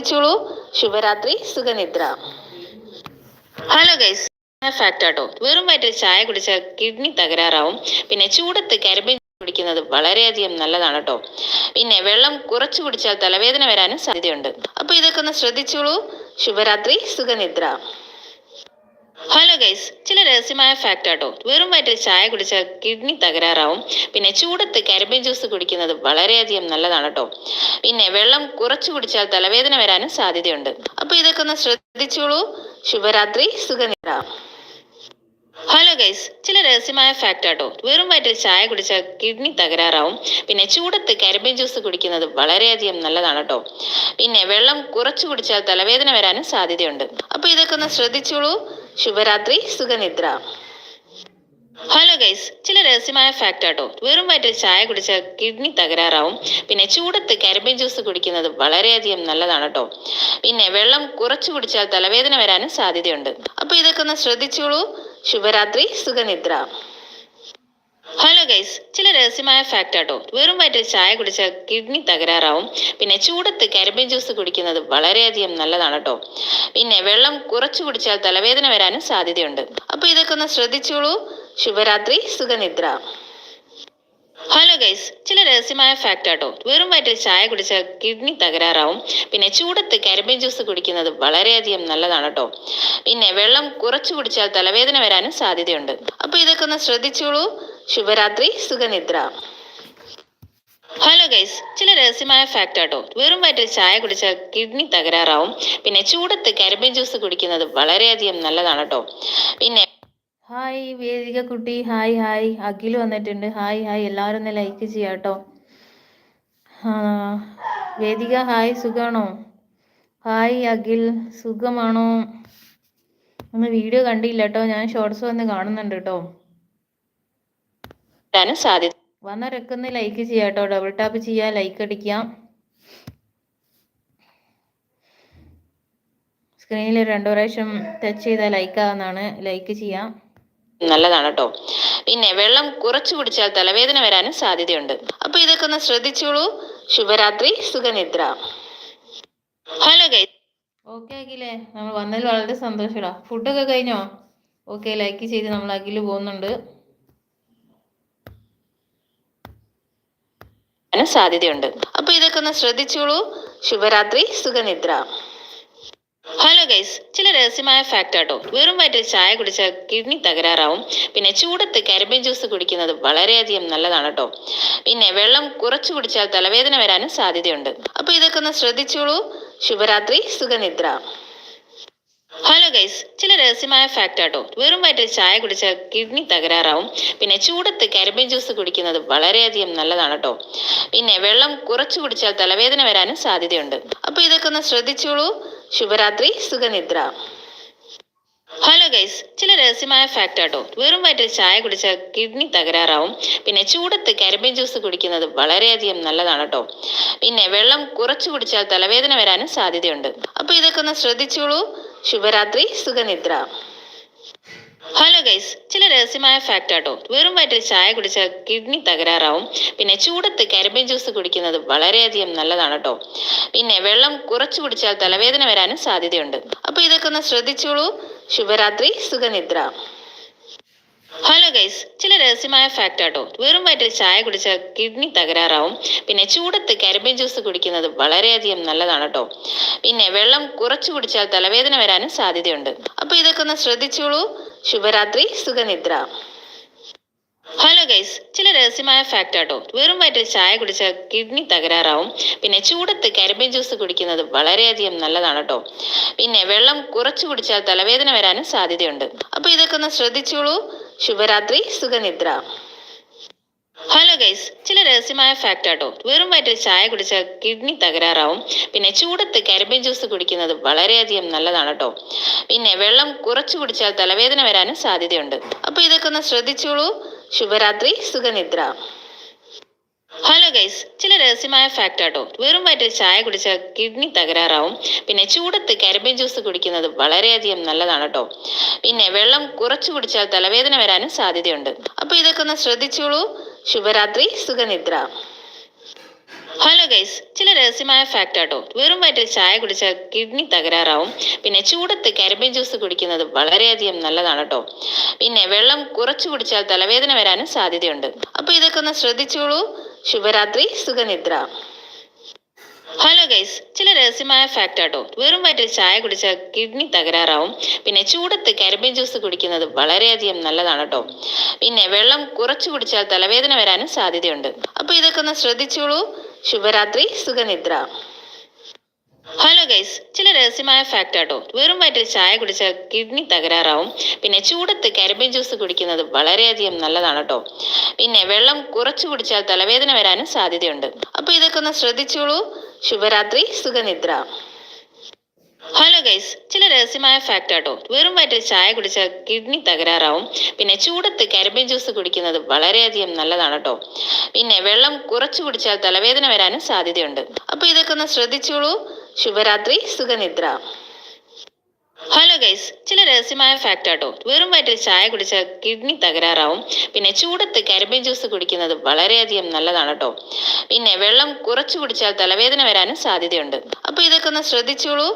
ശ്രദ്ധിച്ചോളൂ ശുഭരാത്രി സുഖനിദ്ര. Hello guys fact ആട്ടോ. വെറും വയറ്റിൽ ചായ കുടിച്ചാൽ കിഡ്നി തകരാറാവും. പിന്നെ ചൂടത്ത് കരിമ്പിൻ കുടിക്കുന്നത് വളരെയധികം നല്ലതാണ് കേട്ടോ പിന്നെ വെള്ളം കുറച്ച് കുടിച്ചാൽ തലവേദന വരാനും സാധ്യതയുണ്ട്. അപ്പൊ ഇതൊക്കെ ഒന്ന് ശ്രദ്ധിച്ചോളൂ. ശുഭരാത്രി സുഖനിദ്ര. ഹലോ ഗൈസ് ചില രഹസ്യമായ ഫാക്റ്റ് ആട്ടോ. വെറും വയറ്റിൽ ചായ കുടിച്ചാൽ കിഡ്നി തകരാറാവും. പിന്നെ ചൂടത്ത് കരിമ്പിൻ ജ്യൂസ് കുടിക്കുന്നത് വളരെയധികം നല്ലതാണ് കേട്ടോ പിന്നെ വെള്ളം കുറച്ചു കുടിച്ചാൽ തലവേദന വരാനും സാധ്യതയുണ്ട്. അപ്പൊ ഇതൊക്കെ ഒന്ന് ശ്രദ്ധിച്ചോളൂ. ശുഭരാത്രി സുഖനിദ്ര. ഹലോ ഗൈസ് ചില രഹസ്യമായ ഫാക്റ്റ് ആട്ടോ. വെറും വയറ്റിൽ ചായ കുടിച്ചാൽ കിഡ്നി തകരാറാവും. പിന്നെ ചൂടത്ത് കരിമ്പിൻ ജ്യൂസ് കുടിക്കുന്നത് വളരെയധികം നല്ലതാണ് കേട്ടോ പിന്നെ വെള്ളം കുറച്ചു കുടിച്ചാൽ തലവേദന വരാനും സാധ്യതയുണ്ട്. അപ്പൊ ഇതൊക്കെ ഒന്ന് ശ്രദ്ധിച്ചോളൂ. ശുഭരാത്രി സുഖനിദ്ര. ഹലോ ഗൈസ് ചില രഹസ്യമായ ഫാക്റ്റ് ആട്ടോ. വെറും വയറ്റിൽ ചായ കുടിച്ചാൽ കിഡ്നി തകരാറാവും. പിന്നെ ചൂടത്ത് കരിമ്പിൻ ജ്യൂസ് കുടിക്കുന്നത് വളരെയധികം നല്ലതാണ് കേട്ടോ പിന്നെ വെള്ളം കുറച്ച് കുടിച്ചാൽ തലവേദന വരാനും സാധ്യതയുണ്ട്. അപ്പൊ ഇതൊക്കെ ഒന്ന് ശ്രദ്ധിച്ചോളൂ. ശുഭരാത്രി സുഖനിദ്ര. ഹലോ ഗൈസ് ചില രഹസ്യമായ ഫാക്റ്റ് ആട്ടോ. വെറും വയറ്റിൽ ചായ കുടിച്ചാൽ കിഡ്നി തകരാറാവും. പിന്നെ ചൂടത്ത് കരിമ്പിൻ ജ്യൂസ് കുടിക്കുന്നത് വളരെയധികം നല്ലതാണ് കേട്ടോ പിന്നെ വെള്ളം കുറച്ച് കുടിച്ചാൽ തലവേദന വരാനും സാധ്യതയുണ്ട്. അപ്പൊ ഇതൊക്കെ ഒന്ന് ശ്രദ്ധിച്ചോളൂ. ശുഭരാത്രി സുഖനിദ്ര. ഹലോ ഗൈസ് ചില രഹസ്യമായ ഫാക്റ്റ് ആട്ടോ. വെറും വയറ്റിൽ ചായ കുടിച്ചാൽ കിഡ്നി തകരാറാവും. പിന്നെ ചൂടത്ത് കരിമ്പിൻ ജ്യൂസ് കുടിക്കുന്നത് വളരെയധികം നല്ലതാണ് കേട്ടോ പിന്നെ വെള്ളം കുറച്ച് കുടിച്ചാൽ തലവേദന വരാനും സാധ്യതയുണ്ട്. അപ്പൊ ഇതൊക്കെ ഒന്ന് ശ്രദ്ധിച്ചോളൂ. ശുഭരാത്രി സുഖനിദ്ര. ഹലോ ഗൈസ് ചില രഹസ്യമായ ഫാക്ട് ആട്ടോ. വെറും വയറ്റിൽ ചായ കുടിച്ചാൽ കിഡ്നി തകരാറാവും. പിന്നെ ചൂടത്ത് കരിമ്പിൻ ജ്യൂസ് കുടിക്കുന്നത് വളരെയധികം നല്ലതാണ് കേട്ടോ പിന്നെ ഹായ് വേദിക കുട്ടി ഹായ് ഹായ് അഖിൽ വന്നിട്ടുണ്ട്. ഹായ് ഹായ് എല്ലാവരും ഒന്ന് ലൈക്ക് ചെയ്യാട്ടോ. വേദിക ഹായ് സുഖാണോ? ഹായ് അഖിൽ. സുഖമാണോ? ഒന്ന് വീഡിയോ കണ്ടില്ല കേട്ടോ ഞാൻ ഷോർട്സ് വന്ന് കാണുന്നുണ്ട് കേട്ടോ വരാനും സാധ്യത വന്നിറക്കുന്ന ലൈക്ക് ചെയ്യാട്ടോ. കേട്ടോ ഡബിൾ ടാപ്പ് ചെയ്യാ ലൈക്ക് അടിക്കാം. സ്ക്രീനിൽ രണ്ടു പ്രാവശ്യം ടച്ച് ചെയ്താൽ ലൈക്ക് ആവുന്നതാണ്. ലൈക്ക് ചെയ്യാം. നല്ലതാണ് കേട്ടോ പിന്നെ വെള്ളം കുറച്ചു കുടിച്ചാൽ തലവേദന വരാനും സാധ്യതയുണ്ട്. അപ്പൊ ഇതൊക്കെ ഒന്ന് ശ്രദ്ധിച്ചോളൂ. ശുഭരാത്രി സുഖനിദ്ര. ഹലോ ഗൈ ഓക്കെ അഖിലേ നമ്മൾ വന്നതിൽ വളരെ സന്തോഷമാണ് ഫുഡൊക്കെ കഴിഞ്ഞോ? ഓക്കെ ലൈക്ക് ചെയ്ത് നമ്മൾ അഖിൽ പോകുന്നുണ്ട്. വരാനും സാധ്യതയുണ്ട്. അപ്പൊ ഇതൊക്കെ ഒന്ന് ശ്രദ്ധിച്ചോളൂ. ശുഭരാത്രി സുഖനിദ്ര. ഹലോ ഗൈസ് ചില രഹസ്യമായ ഫാക്ട് ആട്ടോ. വെറും വയറ്റിൽ ചായ കുടിച്ചാൽ കിഡ്നി തകരാറാവും. പിന്നെ ചൂടത്ത് കരിമ്പിൻ ജ്യൂസ് കുടിക്കുന്നത് വളരെയധികം നല്ലതാണ് കേട്ടോ പിന്നെ വെള്ളം കുറച്ച് കുടിച്ചാൽ തലവേദന വരാനും സാധ്യതയുണ്ട്. അപ്പൊ ഇതൊക്കെ ഒന്ന് ശ്രദ്ധിച്ചോളൂ. ശുഭരാത്രി സുഖനിദ്ര. ഹലോ ഗൈസ് ചില രഹസ്യമായ ഫാക്റ്റ് ആട്ടോ. വെറും വയറ്റിൽ ചായ കുടിച്ചാൽ കിഡ്നി തകരാറാവും. പിന്നെ ചൂടത്ത് കരിമ്പിൻ ജ്യൂസ് കുടിക്കുന്നത് വളരെയധികം നല്ലതാണ് കേട്ടോ പിന്നെ വെള്ളം കുറച്ച് കുടിച്ചാൽ തലവേദന വരാനും സാധ്യതയുണ്ട്. അപ്പോൾ ഇതൊക്കെ ഒന്ന് ശ്രദ്ധിച്ചോളൂ. ശുഭരാത്രി സുഖനിദ്ര. ഹലോ ഗൈസ് ചില രഹസ്യമായ ഫാക്റ്റ് ആട്ടോ. വെറും വയറ്റിൽ ചായ കുടിച്ചാൽ കിഡ്നി തകരാറാവും. പിന്നെ ചൂടത്ത് കരിമ്പിൻ ജ്യൂസ് കുടിക്കുന്നത് വളരെയധികം നല്ലതാണ് കേട്ടോ പിന്നെ വെള്ളം കുറച്ച് കുടിച്ചാൽ തലവേദന വരാനും സാധ്യതയുണ്ട്. അപ്പോൾ ഇതൊക്കെ ഒന്ന് ശ്രദ്ധിച്ചോളൂ. ശുഭരാത്രി സുഖനിദ്ര. ഹലോ ഗൈസ് ചില രഹസ്യമായ ഫാക്റ്റ് ആട്ടോ. വെറും വയറ്റിൽ ചായ കുടിച്ചാൽ കിഡ്നി തകരാറാവും. പിന്നെ ചൂടത്ത് കരിമ്പിൻ ജ്യൂസ് കുടിക്കുന്നത് വളരെയധികം നല്ലതാണ് കേട്ടോ പിന്നെ വെള്ളം കുറച്ച് കുടിച്ചാൽ തലവേദന വരാനും സാധ്യതയുണ്ട്. അപ്പോൾ ഇതൊക്കെ ഒന്ന് ശ്രദ്ധിച്ചോളൂ. ശുഭരാത്രി സുഖനിദ്ര. ഹലോ ഗൈസ് ചില രഹസ്യമായ ഫാക്റ്റ് ആട്ടോ. വെറും വയറ്റിൽ ചായ കുടിച്ചാൽ കിഡ്നി തകരാറാവും. പിന്നെ ചൂടത്ത് കരിമ്പിൻ ജ്യൂസ് കുടിക്കുന്നത് വളരെയധികം നല്ലതാണ് കേട്ടോ പിന്നെ വെള്ളം കുറച്ച് കുടിച്ചാൽ തലവേദന വരാനും സാധ്യതയുണ്ട്. അപ്പൊ ഇതൊക്കെ ഒന്ന് ശ്രദ്ധിച്ചോളൂ. ശുഭരാത്രി സുഖനിദ്ര. ഹലോ ഗൈസ് ചില രഹസ്യമായ ഫാക്റ്റ് ആട്ടോ. വെറും വയറ്റിൽ ചായ കുടിച്ചാൽ കിഡ്നി തകരാറാവും. പിന്നെ ചൂടത്ത് കരിമ്പിൻ ജ്യൂസ് കുടിക്കുന്നത് വളരെയധികം നല്ലതാണ് കേട്ടോ പിന്നെ വെള്ളം കുറച്ച് കുടിച്ചാൽ തലവേദന വരാനും സാധ്യതയുണ്ട്. അപ്പൊ ഇതൊക്കെ ഒന്ന് ശ്രദ്ധിച്ചോളൂ. ശുഭരാത്രി സുഖനിദ്ര. ഹലോ ഗൈസ് ചില രഹസ്യമായ ഫാക്റ്റ് ആട്ടോ. വെറും വയറ്റിൽ ചായ കുടിച്ചാൽ കിഡ്നി തകരാറാവും. പിന്നെ ചൂടത്ത് കരിമ്പിൻ ജ്യൂസ് കുടിക്കുന്നത് വളരെയധികം നല്ലതാണ് കേട്ടോ പിന്നെ വെള്ളം കുറച്ച് കുടിച്ചാൽ തലവേദന വരാനും സാധ്യതയുണ്ട്. അപ്പോൾ ഇതൊക്കെ ഒന്ന് ശ്രദ്ധിച്ചോളൂ. ശുഭരാത്രി സുഖനിദ്ര. ഹലോ ഗൈസ് ചില രഹസ്യമായ ഫാക്ട് ആട്ടോ. വെറും വയറ്റിൽ ചായ കുടിച്ചാൽ കിഡ്നി തകരാറാവും. പിന്നെ ചൂടത്ത് കരിമ്പിൻ ജ്യൂസ് കുടിക്കുന്നത് വളരെയധികം നല്ലതാണ് കേട്ടോ പിന്നെ വെള്ളം കുറച്ചു കുടിച്ചാൽ തലവേദന വരാനും സാധ്യതയുണ്ട്. അപ്പൊ ഇതൊക്കെ ഒന്ന് ശ്രദ്ധിച്ചോളൂ. ശുഭരാത്രി സുഖനിദ്ര. ഹലോ ഗൈസ് ചില രഹസ്യമായ ഫാക്റ്റ് ആട്ടോ. വെറും വയറ്റിൽ ചായ കുടിച്ചാൽ കിഡ്നി തകരാറാവും. പിന്നെ ചൂടത്ത് കരിമ്പിൻ ജ്യൂസ് കുടിക്കുന്നത് വളരെയധികം നല്ലതാണ് കേട്ടോ പിന്നെ വെള്ളം കുറച്ചു കുടിച്ചാൽ തലവേദന വരാനും സാധ്യതയുണ്ട്. അപ്പൊ ഇതൊക്കെ ഒന്ന് ശ്രദ്ധിച്ചോളൂ. ശുഭരാത്രി സുഖനിദ്ര. ഹലോ ഗൈസ് ചില രഹസ്യമായ ഫാക്റ്റ് ആട്ടോ. വെറും വയറ്റിൽ ചായ കുടിച്ചാൽ കിഡ്നി തകരാറാവും. പിന്നെ ചൂടത്ത് കരിമ്പിൻ ജ്യൂസ് കുടിക്കുന്നത് വളരെയധികം നല്ലതാണ് കേട്ടോ പിന്നെ വെള്ളം കുറച്ച് കുടിച്ചാൽ തലവേദന വരാനും സാധ്യതയുണ്ട്. അപ്പോൾ ഇതൊക്കെ ഒന്ന് ശ്രദ്ധിച്ചോളൂ. ശുഭരാത്രി സുഖനിദ്ര. ഹലോ ഗൈസ് ചില രഹസ്യമായ ഫാക്റ്റ് ആട്ടോ. വെറും വയറ്റിൽ ചായ കുടിച്ചാൽ കിഡ്നി തകരാറാവും. പിന്നെ ചൂടത്ത് കരിമ്പിൻ ജ്യൂസ് കുടിക്കുന്നത് വളരെയധികം നല്ലതാണ് കേട്ടോ പിന്നെ വെള്ളം കുറച്ച് കുടിച്ചാൽ തലവേദന വരാനും സാധ്യതയുണ്ട്. അപ്പോൾ ഇതൊക്കെ ഒന്ന് ശ്രദ്ധിച്ചോളൂ. ശുഭരാത്രി സുഖനിദ്ര. ഹലോ ഗൈസ് ചില രഹസ്യമായ ഫാക്റ്റ് ആട്ടോ. വെറും വയറ്റിൽ ചായ കുടിച്ചാൽ കിഡ്നി തകരാറാവും. പിന്നെ ചൂടത്ത് കരിമ്പിൻ ജ്യൂസ് കുടിക്കുന്നത് വളരെയധികം നല്ലതാണ് കേട്ടോ പിന്നെ വെള്ളം കുറച്ച് കുടിച്ചാൽ തലവേദന വരാനും സാധ്യതയുണ്ട്. അപ്പോൾ ഇതൊക്കെ ഒന്ന് ശ്രദ്ധിച്ചോളൂ. ശുഭരാത്രി സുഖനിദ്ര. ഹലോ ഗൈസ് ചില രഹസ്യമായ ഫാക്റ്റ് ആട്ടോ. വെറും വയറ്റിൽ ചായ കുടിച്ചാൽ കിഡ്നി തകരാറാവും. പിന്നെ ചൂടത്ത് കരിമ്പിൻ ജ്യൂസ് കുടിക്കുന്നത് വളരെയധികം നല്ലതാണ് കേട്ടോ പിന്നെ വെള്ളം കുറച്ച് കുടിച്ചാൽ തലവേദന വരാനും സാധ്യതയുണ്ട്. അപ്പോൾ ഇതൊക്കെ ഒന്ന് ശ്രദ്ധിച്ചോളൂ.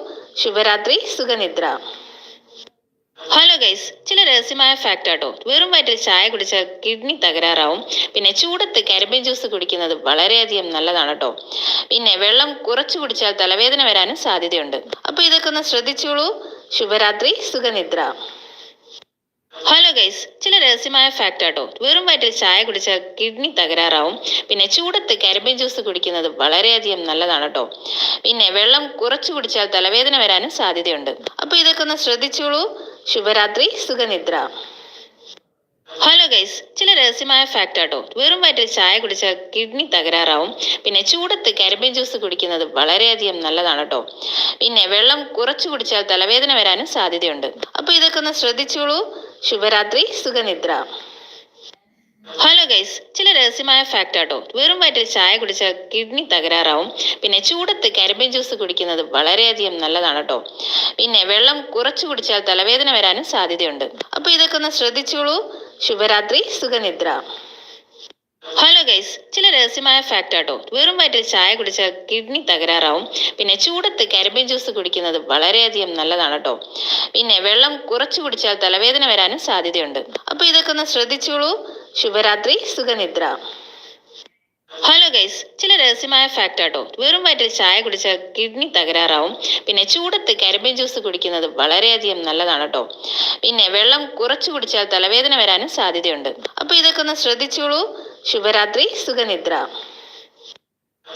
ശുഭരാത്രി സുഖനിദ്ര. ഹലോ ഗൈസ് ചില രഹസ്യമായ ഫാക്റ്റ് ആട്ടോ. വെറും വയറ്റിൽ ചായ കുടിച്ചാൽ കിഡ്നി തകരാറാവും. പിന്നെ ചൂടത്ത് കരിമ്പിൻ ജ്യൂസ് കുടിക്കുന്നത് വളരെയധികം നല്ലതാണ് കേട്ടോ പിന്നെ വെള്ളം കുറച്ച് കുടിച്ചാൽ തലവേദന വരാനും സാധ്യതയുണ്ട്. അപ്പൊ ഇതൊക്കെ ഒന്ന് ശ്രദ്ധിച്ചോളൂ. ശുഭരാത്രി സുഖനിദ്ര. ഹലോ ഗൈസ് ചില രഹസ്യമായ ഫാക്റ്റ് ആട്ടോ. വെറും വയറ്റിൽ ചായ കുടിച്ചാൽ കിഡ്നി തകരാറാവും. പിന്നെ ചൂടത്ത് കരിമ്പിൻ ജ്യൂസ് കുടിക്കുന്നത് വളരെയധികം നല്ലതാണ് കേട്ടോ പിന്നെ വെള്ളം കുറച്ച് കുടിച്ചാൽ തലവേദന വരാനും സാധ്യതയുണ്ട്. അപ്പൊ ഇതൊക്കെ ഒന്ന് ശ്രദ്ധിച്ചോളൂ. ശുഭരാത്രി സുഖനിദ്ര. ഹലോ ഗൈസ് ചില രഹസ്യമായ ഫാക്റ്റ് ആട്ടോ. വെറും വയറ്റിൽ ചായ കുടിച്ചാൽ കിഡ്നി തകരാറാവും. പിന്നെ ചൂടത്ത് കരിമ്പിൻ ജ്യൂസ് കുടിക്കുന്നത് വളരെയധികം നല്ലതാണ് കേട്ടോ പിന്നെ വെള്ളം കുറച്ച് കുടിച്ചാൽ തലവേദന വരാനും സാധ്യതയുണ്ട്. അപ്പോൾ ഇതൊക്കെ ഒന്ന് ശ്രദ്ധിച്ചോളൂ. ശുഭരാത്രി സുഖനിദ്ര. ഹലോ ഗൈസ് ചില രഹസ്യമായ ഫാക്റ്റ് ആട്ടോ. വെറും വയറ്റിൽ ചായ കുടിച്ചാൽ കിഡ്നി തകരാറാവും. പിന്നെ ചൂടത്ത് കരിമ്പിൻ ജ്യൂസ് കുടിക്കുന്നത് വളരെയധികം നല്ലതാണ് കേട്ടോ പിന്നെ വെള്ളം കുറച്ചു കുടിച്ചാൽ തലവേദന വരാനും സാധ്യതയുണ്ട്. അപ്പൊ ഇതൊക്കെ ഒന്ന് ശ്രദ്ധിച്ചോളൂ. ശുഭരാത്രി സുഖനിദ്ര. ഹലോ ഗൈസ് ചില രഹസ്യമായ ഫാക്റ്റ് ആട്ടോ. വെറും വയറ്റിൽ ചായ കുടിച്ചാൽ കിഡ്നി തകരാറാവും. പിന്നെ ചൂടത്ത് കരിമ്പിൻ ജ്യൂസ് കുടിക്കുന്നത് വളരെയധികം നല്ലതാണ് കേട്ടോ പിന്നെ വെള്ളം കുറച്ചു കുടിച്ചാൽ തലവേദന വരാനും സാധ്യതയുണ്ട്. അപ്പൊ ഇതൊക്കെ ഒന്ന് ശ്രദ്ധിച്ചോളൂ. ശുഭരാത്രി സുഖനിദ്ര. ഹലോ ഗൈസ് ചില രഹസ്യമായ ഫാക്റ്റ് ആട്ടോ. വെറും വയറ്റിൽ ചായ കുടിച്ചാൽ കിഡ്നി തകരാറാവും. പിന്നെ ചൂടത്ത് കരിമ്പിൻ ജ്യൂസ് കുടിക്കുന്നത് വളരെയധികം നല്ലതാണ് കേട്ടോ പിന്നെ വെള്ളം കുറച്ച് കുടിച്ചാൽ തലവേദന വരാനും സാധ്യതയുണ്ട്. അപ്പോൾ ഇതൊക്കെ ഒന്ന് ശ്രദ്ധിച്ചോളൂ. ശുഭരാത്രി സുഖനിദ്ര.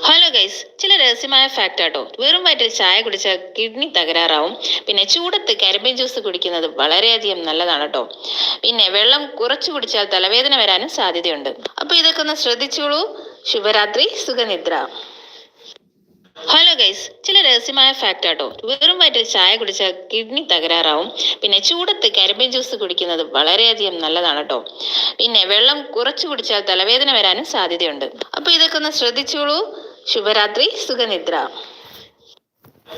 ഹലോ ഗൈസ് ചില രഹസ്യമായ ഫാക്റ്റ് ആട്ടോ. വെറും വയറ്റിൽ ചായ കുടിച്ചാൽ കിഡ്നി തകരാറാവും. പിന്നെ ചൂടത്ത് കരിമ്പിൻ ജ്യൂസ് കുടിക്കുന്നത് വളരെയധികം നല്ലതാണ് കേട്ടോ പിന്നെ വെള്ളം കുറച്ച് കുടിച്ചാൽ തലവേദന വരാനും സാധ്യതയുണ്ട്. അപ്പൊ ഇതൊക്കെ ഒന്ന് ശ്രദ്ധിച്ചോളൂ. ശുഭരാത്രി സുഖനിദ്ര. ഹലോ ഗൈസ് ചില രഹസ്യമായ ഫാക്റ്റ് ആട്ടോ. വെറും വയറ്റിൽ ചായ കുടിച്ചാൽ കിഡ്നി തകരാറാവും. പിന്നെ ചൂടത്ത് കരിമ്പിൻ ജ്യൂസ് കുടിക്കുന്നത് വളരെയധികം നല്ലതാണ് കേട്ടോ പിന്നെ വെള്ളം കുറച്ച് കുടിച്ചാൽ തലവേദന വരാനും സാധ്യതയുണ്ട്. അപ്പൊ ഇതൊക്കെ ഒന്ന് ശ്രദ്ധിച്ചോളൂ. ശുഭരാത്രി സുഖനിദ്ര.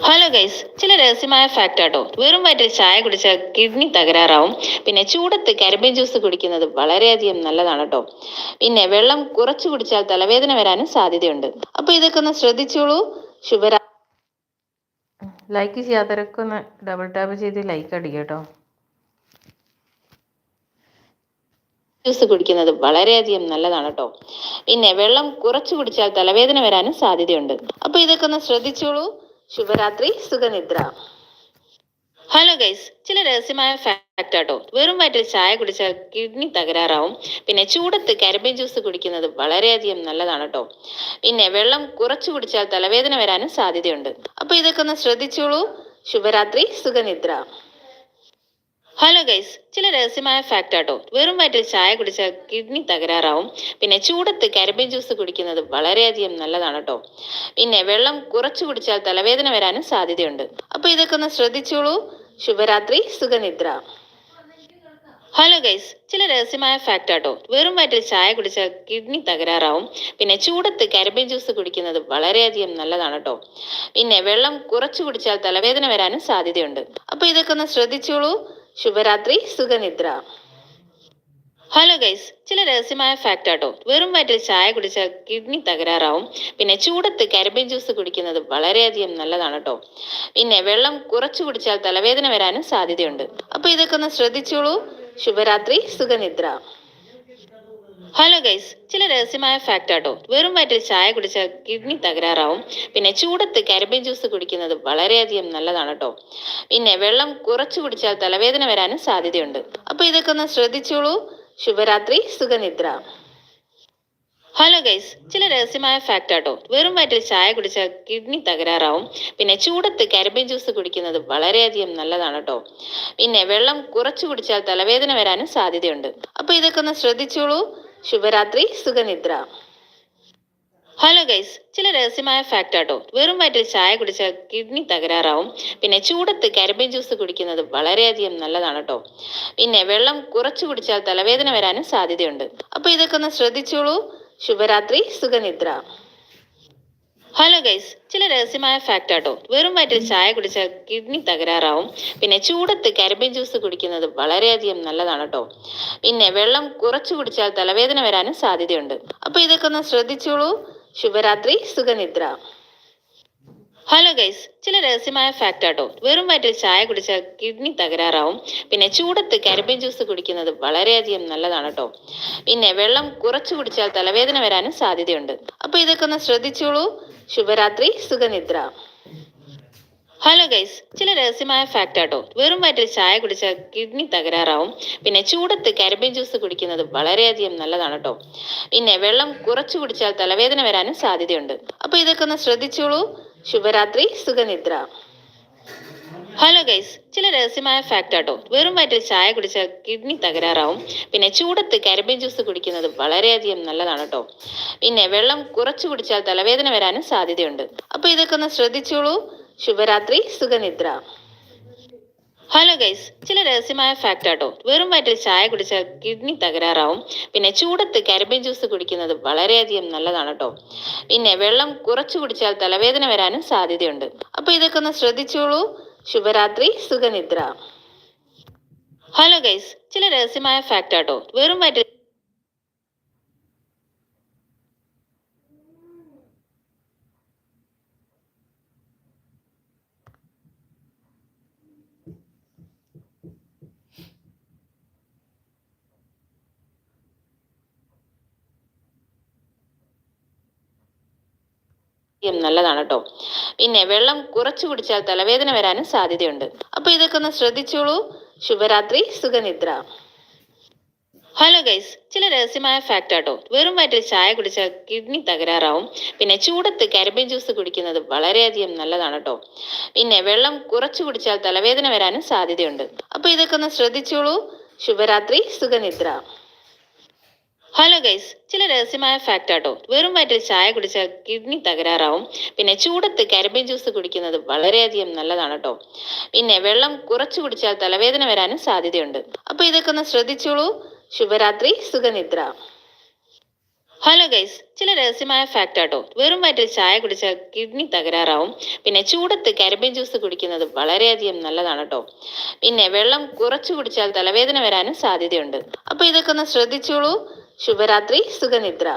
ഹലോ ഗൈസ് ചില രഹസ്യമായ ഫാക്റ്റ് ആട്ടോ. വെറും വയറ്റിൽ ചായ കുടിച്ചാൽ കിഡ്നി തകരാറാവും. പിന്നെ ചൂടത്ത് കരിമ്പിൻ ജ്യൂസ് കുടിക്കുന്നത് വളരെയധികം നല്ലതാണ് കേട്ടോ പിന്നെ വെള്ളം കുറച്ച് കുടിച്ചാൽ തലവേദന വരാനും സാധ്യതയുണ്ട്. അപ്പൊ ഇതൊക്കെ ഒന്ന് ശ്രദ്ധിച്ചോളൂ. ശുഭരാ ലൈക്ക് ചെയ്യാത്തവരൊക്കെ ഒന്ന് ഡബിൾ ടാപ്പ് ചെയ്ത് ലൈക്ക് അടിക്കുക കേട്ടോ ജ്യൂസ് കുടിക്കുന്നത് വളരെയധികം നല്ലതാണ് കേട്ടോ. പിന്നെ വെള്ളം കുറച്ച് കുടിച്ചാൽ തലവേദന വരാനും സാധ്യതയുണ്ട്. അപ്പൊ ഇതൊക്കെ ഒന്ന് ശ്രദ്ധിച്ചോളൂ. ശുഭരാത്രി സുഖനിദ്ര. ഹലോ ഗൈസ് ചില രഹസ്യമായ ഫാക്റ്റ് ആട്ടോ. വെറും വയറ്റിൽ ചായ കുടിച്ചാൽ കിഡ്നി തകരാറാവും. പിന്നെ ചൂടത്ത് കരിമ്പിൻ ജ്യൂസ് കുടിക്കുന്നത് വളരെയധികം നല്ലതാണ് കേട്ടോ. പിന്നെ വെള്ളം കുറച്ച് കുടിച്ചാൽ തലവേദന വരാനും സാധ്യതയുണ്ട്. അപ്പൊ ഇതൊക്കെ ഒന്ന് ശ്രദ്ധിച്ചോളൂ. ശുഭരാത്രി സുഖനിദ്ര. ഹലോ ഗൈസ് ചില രഹസ്യമായ ഫാക്റ്റ് ആട്ടോ. വെറും വയറ്റിൽ ചായ കുടിച്ചാൽ കിഡ്നി തകരാറാവും. പിന്നെ ചൂടത്ത് കരിമ്പിൻ ജ്യൂസ് കുടിക്കുന്നത് വളരെയധികം നല്ലതാണ് കേട്ടോ പിന്നെ വെള്ളം കുറച്ച് കുടിച്ചാൽ തലവേദന വരാനും സാധ്യതയുണ്ട്. അപ്പൊ ഇതൊക്കെ ഒന്ന് ശ്രദ്ധിച്ചോളൂ. ശുഭരാത്രി സുഖനിദ്ര. ഹലോ ഗൈസ് ചില രഹസ്യമായ ഫാക്റ്റ് ആട്ടോ. വെറും വയറ്റിൽ ചായ കുടിച്ചാൽ കിഡ്നി തകരാറാവും. പിന്നെ ചൂടത്ത് കരിമ്പിൻ ജ്യൂസ് കുടിക്കുന്നത് വളരെയധികം നല്ലതാണ് കേട്ടോ പിന്നെ വെള്ളം കുറച്ച് കുടിച്ചാൽ തലവേദന വരാനും സാധ്യതയുണ്ട്. അപ്പൊ ഇതൊക്കെ ഒന്ന് ശ്രദ്ധിച്ചോളൂ. ശുഭരാത്രി സുഖനിദ്ര. ഹലോ ഗൈസ് ചില രഹസ്യമായ ഫാക്റ്റ് ആട്ടോ. വെറും വയറ്റിൽ ചായ കുടിച്ചാൽ കിഡ്നി തകരാറാവും. പിന്നെ ചൂടത്ത് കരിമ്പിൻ ജ്യൂസ് കുടിക്കുന്നത് വളരെയധികം നല്ലതാണ് കേട്ടോ പിന്നെ വെള്ളം കുറച്ച് കുടിച്ചാൽ തലവേദന വരാനും സാധ്യതയുണ്ട്. അപ്പൊ ഇതൊക്കെ ഒന്ന് ശ്രദ്ധിച്ചോളൂ. ശുഭരാത്രി സുഖനിദ്ര. ഹലോ ഗൈസ് ചില രഹസ്യമായ ഫാക്റ്റ് ആട്ടോ. വെറും വയറ്റിൽ ചായ കുടിച്ചാൽ കിഡ്നി തകരാറാവും. പിന്നെ ചൂടത്ത് കരിമ്പിൻ ജ്യൂസ് കുടിക്കുന്നത് വളരെയധികം നല്ലതാണ് കേട്ടോ പിന്നെ വെള്ളം കുറച്ച് കുടിച്ചാൽ തലവേദന വരാനും സാധ്യതയുണ്ട്. അപ്പോൾ ഇതൊക്കെ ഒന്ന് ശ്രദ്ധിച്ചോളൂ. ശുഭരാത്രി സുഖനിദ്ര. ഹലോ ഗൈസ് ചില രഹസ്യമായ ഫാക്റ്റ് ആട്ടോ. വെറും വയറ്റിൽ ചായ കുടിച്ചാൽ കിഡ്നി തകരാറാവും. പിന്നെ ചൂടത്ത് കരിമ്പിൻ ജ്യൂസ് കുടിക്കുന്നത് വളരെയധികം നല്ലതാണ് കേട്ടോ പിന്നെ വെള്ളം കുറച്ച് കുടിച്ചാൽ തലവേദന വരാനും സാധ്യതയുണ്ട്. അപ്പോൾ ഇതൊക്കെ ഒന്ന് ശ്രദ്ധിച്ചോളൂ. ശുഭരാത്രി സുഖനിദ്ര. ഹലോ ഗൈസ് ചില രഹസ്യമായ ഫാക്റ്റ് ആട്ടോ. വെറും വയറ്റിൽ ചായ കുടിച്ചാൽ കിഡ്നി തകരാറാവും. പിന്നെ ചൂടത്ത് കരിമ്പിൻ ജ്യൂസ് കുടിക്കുന്നത് വളരെയധികം നല്ലതാണ് കേട്ടോ പിന്നെ വെള്ളം കുറച്ച് കുടിച്ചാൽ തലവേദന വരാനും സാധ്യതയുണ്ട്. അപ്പോൾ ഇതൊക്കെ ഒന്ന് ശ്രദ്ധിച്ചോളൂ. ശുഭരാത്രി സുഖനിദ്ര. ഹലോ ഗൈസ് ചില രഹസ്യമായ ഫാക്റ്റ് ആട്ടോ. വെറും വയറ്റിൽ ചായ കുടിച്ചാൽ കിഡ്നി തകരാറാവും. പിന്നെ ചൂടത്ത് കരിമ്പിൻ ജ്യൂസ് കുടിക്കുന്നത് വളരെയധികം നല്ലതാണ് കേട്ടോ പിന്നെ വെള്ളം കുറച്ച് കുടിച്ചാൽ തലവേദന വരാനും സാധ്യതയുണ്ട്. അപ്പൊ ഇതൊക്കെ ഒന്ന് ശ്രദ്ധിച്ചോളൂ. ശുഭരാത്രി സുഖനിദ്ര. ഹലോ ഗൈസ് ചില രഹസ്യമായ ഫാക്റ്റ് ആട്ടോ. വെറും വയറ്റിൽ ചായ കുടിച്ചാൽ കിഡ്നി തകരാറാവും. പിന്നെ ചൂടത്ത് കരിമ്പിൻ ജ്യൂസ് കുടിക്കുന്നത് വളരെയധികം നല്ലതാണ് കേട്ടോ പിന്നെ വെള്ളം കുറച്ച് കുടിച്ചാൽ തലവേദന വരാനും സാധ്യതയുണ്ട്. അപ്പൊ ഇതൊക്കെ ഒന്ന് ശ്രദ്ധിച്ചോളൂ. ശുഭരാത്രി സുഖനിദ്ര. ഹലോ ഗൈസ് ചില രഹസ്യമായ ഫാക്റ്റ് ആട്ടോ. വെറും വയറ്റിൽ ചായ കുടിച്ചാൽ കിഡ്നി തകരാറാവും. പിന്നെ ചൂടത്ത് കരിമ്പിൻ ജ്യൂസ് കുടിക്കുന്നത് വളരെയധികം നല്ലതാണ് കേട്ടോ പിന്നെ വെള്ളം കുറച്ച് കുടിച്ചാൽ തലവേദന വരാനും സാധ്യതയുണ്ട്. അപ്പൊ ഇതൊക്കെ ഒന്ന് ശ്രദ്ധിച്ചോളൂ. ശുഭരാത്രി സുഖനിദ്ര. ഹലോ ഗൈസ് ചില രഹസ്യമായ ഫാക്റ്റ് ആട്ടോ. വെറും വയറ്റിൽ ചായ കുടിച്ചാൽ കിഡ്നി തകരാറാവും. പിന്നെ ചൂടത്ത് കരിമ്പിൻ ജ്യൂസ് കുടിക്കുന്നത് വളരെയധികം നല്ലതാണ് കേട്ടോ പിന്നെ വെള്ളം കുറച്ച് കുടിച്ചാൽ തലവേദന വരാനും സാധ്യതയുണ്ട്. അപ്പൊ ഇതൊക്കെ ഒന്ന് ശ്രദ്ധിച്ചോളൂ. ശുഭരാത്രി സുഖനിദ്ര. ഹലോ ഗൈസ് ചില രഹസ്യമായ ഫാക്റ്റ് ആട്ടോ. വെറും വയറ്റിൽ ചായ കുടിച്ചാൽ കിഡ്നി തകരാറാവും. പിന്നെ ചൂടത്ത് കരിമ്പിൻ ജ്യൂസ് കുടിക്കുന്നത് വളരെയധികം നല്ലതാണ് കേട്ടോ പിന്നെ വെള്ളം കുറച്ച് കുടിച്ചാൽ തലവേദന വരാനും സാധ്യതയുണ്ട്. അപ്പൊ ഇതൊക്കെ ഒന്ന് ശ്രദ്ധിച്ചോളൂ. ശുഭരാത്രി സുഖനിദ്ര. ഹലോ ഗൈസ് ചില രഹസ്യമായ ഫാക്റ്റ് ആട്ടോ. വെറും വയറ്റിൽ നല്ലതാണ് കേട്ടോ പിന്നെ വെള്ളം കുറച്ചു കുടിച്ചാൽ തലവേദന വരാനും സാധ്യതയുണ്ട്. അപ്പൊ ഇതൊക്കെ ഒന്ന് ശ്രദ്ധിച്ചോളൂ. ശുഭരാത്രി സുഖനിദ്ര. ഹലോ ഗൈസ് ചില രഹസ്യമായ ഫാക്റ്റ് ആട്ടോ വെറും വയറ്റിൽ ചായ കുടിച്ചാൽ കിഡ്നി തകരാറാവും. പിന്നെ ചൂടത്ത് കരിമ്പിൻ ജ്യൂസ് കുടിക്കുന്നത് വളരെയധികം നല്ലതാണ് കേട്ടോ പിന്നെ വെള്ളം കുറച്ചു കുടിച്ചാൽ തലവേദന വരാനും സാധ്യതയുണ്ട്. അപ്പൊ ഇതൊക്കെ ഒന്ന് ശ്രദ്ധിച്ചോളൂ. ശുഭരാത്രി സുഖനിദ്ര. ഹലോ ഗൈസ് ചില രഹസ്യമായ ഫാക്റ്റ് ആട്ടോ. വെറും വയറ്റിൽ ചായ കുടിച്ചാൽ കിഡ്നി തകരാറാവും. പിന്നെ ചൂടത്ത് കരിമ്പിൻ ജ്യൂസ് കുടിക്കുന്നത് വളരെയധികം നല്ലതാണ് കേട്ടോ പിന്നെ വെള്ളം കുറച്ചു കുടിച്ചാൽ തലവേദന വരാനും സാധ്യതയുണ്ട്. അപ്പൊ ഇതൊക്കെ ഒന്ന് ശ്രദ്ധിച്ചോളൂ. ശുഭരാത്രി സുഖനിദ്ര. ഹലോ ഗൈസ് ചില രഹസ്യമായ ഫാക്റ്റ് ആട്ടോ. വെറും വയറ്റിൽ ചായ കുടിച്ചാൽ കിഡ്നി തകരാറാവും. പിന്നെ ചൂടത്ത് കരിമ്പിൻ ജ്യൂസ് കുടിക്കുന്നത് വളരെയധികം നല്ലതാണ് കേട്ടോ പിന്നെ വെള്ളം കുറച്ചു കുടിച്ചാൽ തലവേദന വരാനും സാധ്യതയുണ്ട്. അപ്പൊ ഇതൊക്കെ ഒന്ന് ശ്രദ്ധിച്ചോളൂ. ശുഭരാത്രി സുഖനിദ്ര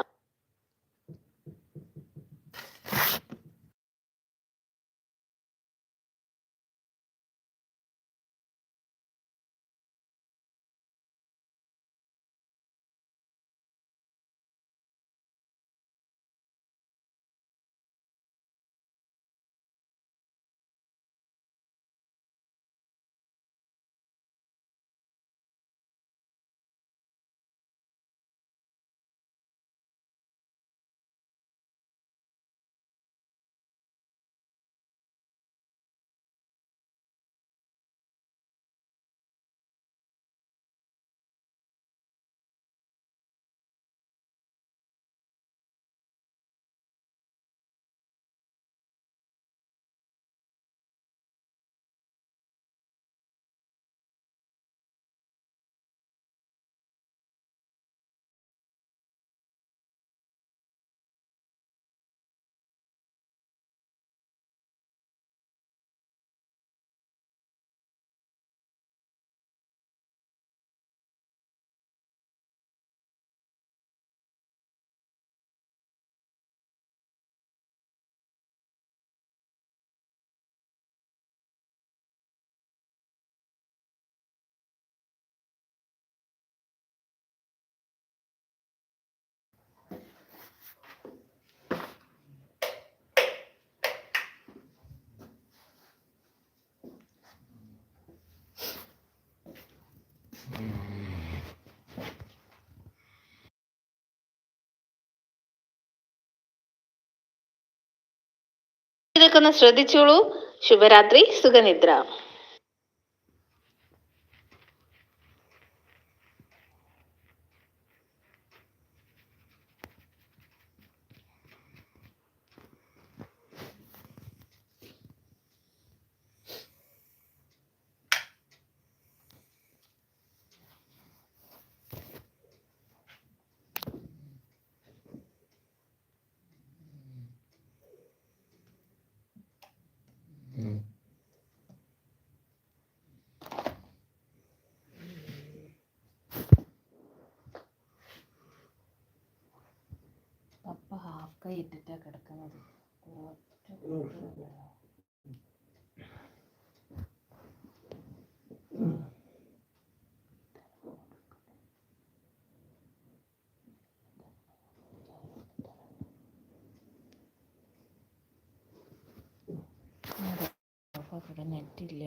ഇതൊക്കെ ഒന്ന് ശ്രദ്ധിച്ചോളൂ. ശുഭരാത്രി സുഖനിദ്ര. കൈ ഇട്ടിട്ടാ കിടക്കുന്നത് നെറ്റില്ല